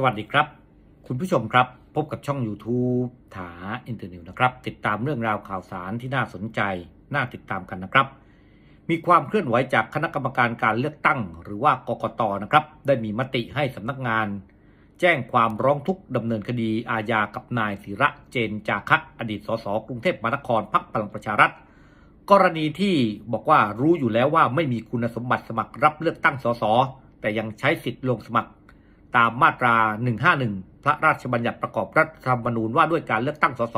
สวัสดีครับ คุณผู้ชมครับ พบกับช่อง YouTube ถาอินเตอร์นิวนะครับ ติดตามเรื่องราวข่าวสารที่น่าสนใจน่าติดตามกันนะครับ มีความเคลื่อนไหวจากคณะกรรมการการเลือกตั้ง หรือว่ากกตนะครับ ได้มีมติให้สำนักงาน แจ้งความร้องทุกข์ดำเนินคดีอาญากับนายศิระเจนจาคะอดีตสสกรุงเทพมหานครพรรคพลังประชารัฐกรณีที่บอกว่ารู้อยู่แล้วว่าไม่มีคุณสมบัติสมัครรับเลือกตั้งสสแต่ยังใช้สิทธิ์ลงสมัคร ตามมาตรา 151 พระราชบัญญัติประกอบรัฐธรรมนูญว่าด้วยการเลือกตั้งสส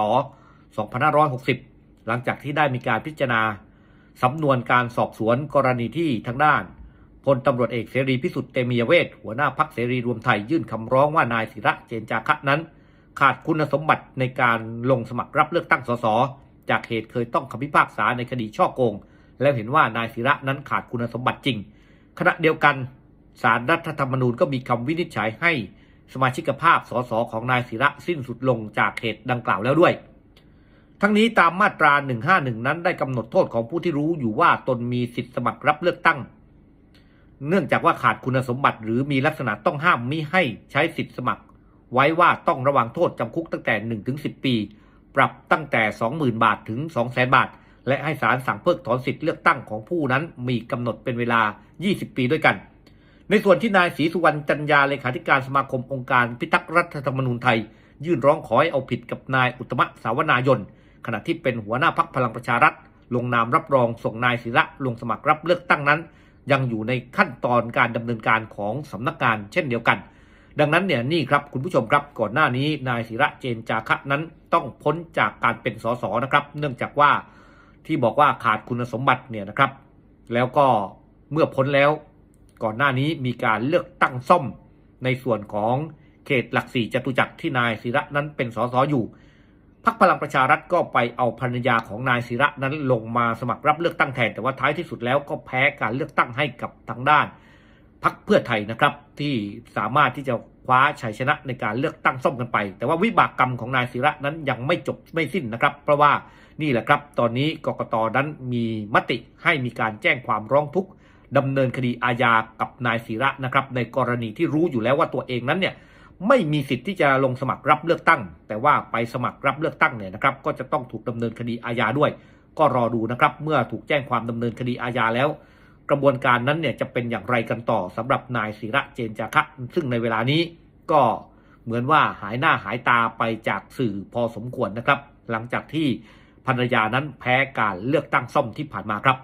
2560 หลังจากที่ได้มีการพิจารณาสำนวนการสอบสวนกรณีที่ทางด้านพลตำรวจเอกเสรีพิสุทธิ์เตมียเวทหัวหน้าพักเสรีรวมไทยยื่นคำร้องว่านายศิระเจนจาคะนั้น ขาดคุณสมบัติในการลงสมัครรับเลือกตั้งสส จากเหตุเคยต้องคำพิพากษาในคดีช่อโกง แล้วเห็นว่านายศิระนั้นขาดคุณสมบัติจริงขณะเดียวกัน สารรัฐธรรมนูญก็มีคำวินิจฉัยให้สมาชิกภาพสสของนายศิระสิ้นสุดลงจากเหตุดังกล่าวแล้วด้วย ทั้งนี้ตามมาตรา 151 นั้นได้กำหนดโทษของผู้ที่รู้อยู่ว่าตนมีสิทธิสมัครรับเลือกตั้ง เนื่องจากว่าขาดคุณสมบัติหรือมีลักษณะต้องห้ามมิให้ใช้สิทธิสมัคร ไว้ว่าต้องระวังโทษจำคุกตั้งแต่1ถึง10 ปี ปรับตั้งแต่ 20,000 บาทถึง 200,000 บาท และให้ศาลสั่งเพิกถอนสิทธิเลือกตั้งของผู้นั้นมีกำหนดเป็นเวลา 20 ปีด้วยกัน ในส่วนที่นายศรีสุวรรณจันยาเลขาธิการสมาคมองค์การพิทักษ์รัฐธรรมนูญไทย ยื่นร้องขอให้เอาผิดกับนายอุตมะสาวนายน ขณะที่เป็นหัวหน้าพักพลังประชารัฐ ลงนามรับรองส่งนายศิระลงสมัครรับเลือกตั้งนั้น ยังอยู่ในขั้นตอนการดำเนินการของสำนักงานเช่นเดียวกัน ดังนั้นเนี่ยนี่ครับคุณผู้ชมครับก่อนหน้านี้นายศิระเจนจาคะนั้นต้องพ้นจากการเป็นสสนะครับ เนื่องจากว่าที่บอกว่าขาดคุณสมบัติเนี่ยนะครับ แล้วก็เมื่อพ้นแล้ว ก่อนหน้านี้มีการเลือกตั้งซ่อมในส่วนของเขตหลักสี่จตุจักรที่นายศิระนั้นเป็นสสอยู่พักพลังประชารัฐก็ไปเอาภรรยาของนายศิระนั้นลงมาสมัครรับเลือกตั้งแทนแต่ว่าท้ายที่สุดแล้วก็แพ้การเลือกตั้งให้กับทางด้านพักเพื่อไทยนะครับ ที่สามารถที่จะคว้าชัยชนะในการเลือกตั้งซ่อมกันไป แต่ว่าวิบากกรรมของนายศิระนั้นยังไม่จบไม่สิ้นนะครับ เพราะว่านี่แหละครับ ตอนนี้กกตนั้นมีมติให้มีการแจ้งความร้องทุกข์ ดำเนินคดีอาญากับนายศิระนะครับ ในกรณีที่รู้อยู่แล้วว่าตัวเองนั้นเนี่ยไม่มีสิทธิ์ที่จะลงสมัครรับเลือกตั้ง แต่ว่าไปสมัครรับเลือกตั้งเนี่ยนะครับ ก็จะต้องถูกดำเนินคดีอาญาด้วย ก็รอดูนะครับ เมื่อถูกแจ้งความดำเนินคดีอาญาแล้ว กระบวนการนั้นเนี่ยจะเป็นอย่างไรกันต่อสำหรับนายศิระเจนจาคะ ซึ่งในเวลานี้ก็เหมือนว่าหายหน้าหายตาไปจากสื่อพอสมควรนะครับ หลังจากที่ภรรยานั้นแพ้การเลือกตั้งซ่อมที่ผ่านมาครับ